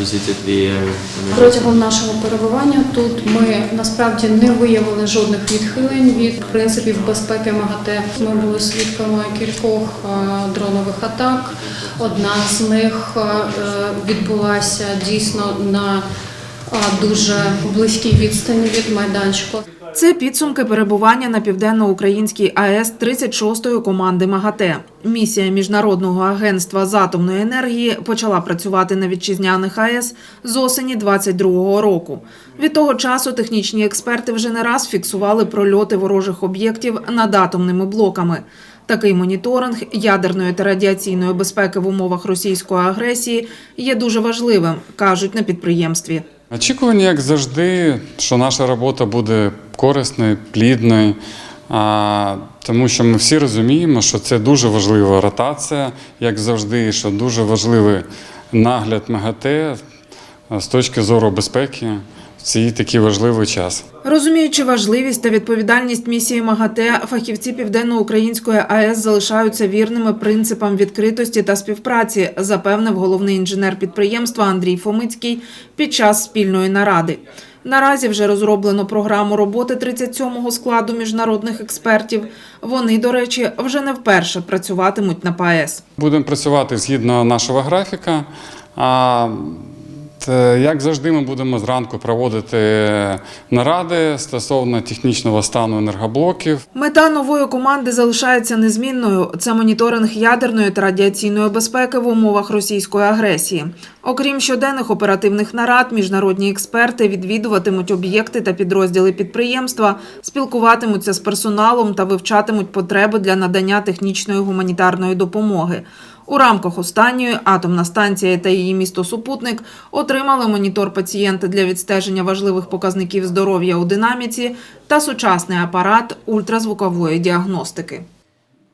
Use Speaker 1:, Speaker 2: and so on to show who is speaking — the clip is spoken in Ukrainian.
Speaker 1: uh,
Speaker 2: Протягом нашого перебування тут ми насправді не виявили жодних відхилень від принципів безпеки МАГАТЕ. Ми були свідками кількох е, дронових атак. Одна з них е, відбулася дійсно на е, дуже близькій відстані від майданчику.
Speaker 3: Це підсумки перебування на південноукраїнській АЕС 36-ї команди МАГАТЕ. Місія Міжнародного агентства з атомної енергії почала працювати на вітчизняних АЕС з осені 22-го року. Від того часу технічні експерти вже не раз фіксували прольоти ворожих об'єктів над атомними блоками. Такий моніторинг ядерної та радіаційної безпеки в умовах російської агресії є дуже важливим, кажуть на підприємстві.
Speaker 4: Очікування, як завжди, що наша робота буде корисною, плідною, а, тому що ми всі розуміємо, що це дуже важлива ротація, як завжди, що дуже важливий нагляд МАГАТЕ з точки зору безпеки в цей такий важливий час.
Speaker 3: Розуміючи важливість та відповідальність місії МАГАТЕ, фахівці Південноукраїнської АЕС залишаються вірними принципам відкритості та співпраці, запевнив головний інженер підприємства Андрій Фомицький під час спільної наради. Наразі вже розроблено програму роботи 37-го складу міжнародних експертів. Вони, до речі, вже не вперше працюватимуть на ПАЕС.
Speaker 4: Будемо працювати згідно нашого графіка. Та, Як завжди, ми будемо зранку проводити наради стосовно технічного стану енергоблоків.
Speaker 3: Мета нової команди залишається незмінною. Це моніторинг ядерної та радіаційної безпеки в умовах російської агресії. Окрім щоденних оперативних нарад, міжнародні експерти відвідуватимуть об'єкти та підрозділи підприємства, спілкуватимуться з персоналом та вивчатимуть потреби для надання технічної гуманітарної допомоги. У рамках останньої атомна станція та її місто Супутник отримали монітор пацієнта для відстеження важливих показників здоров'я у динаміці та сучасний апарат ультразвукової діагностики.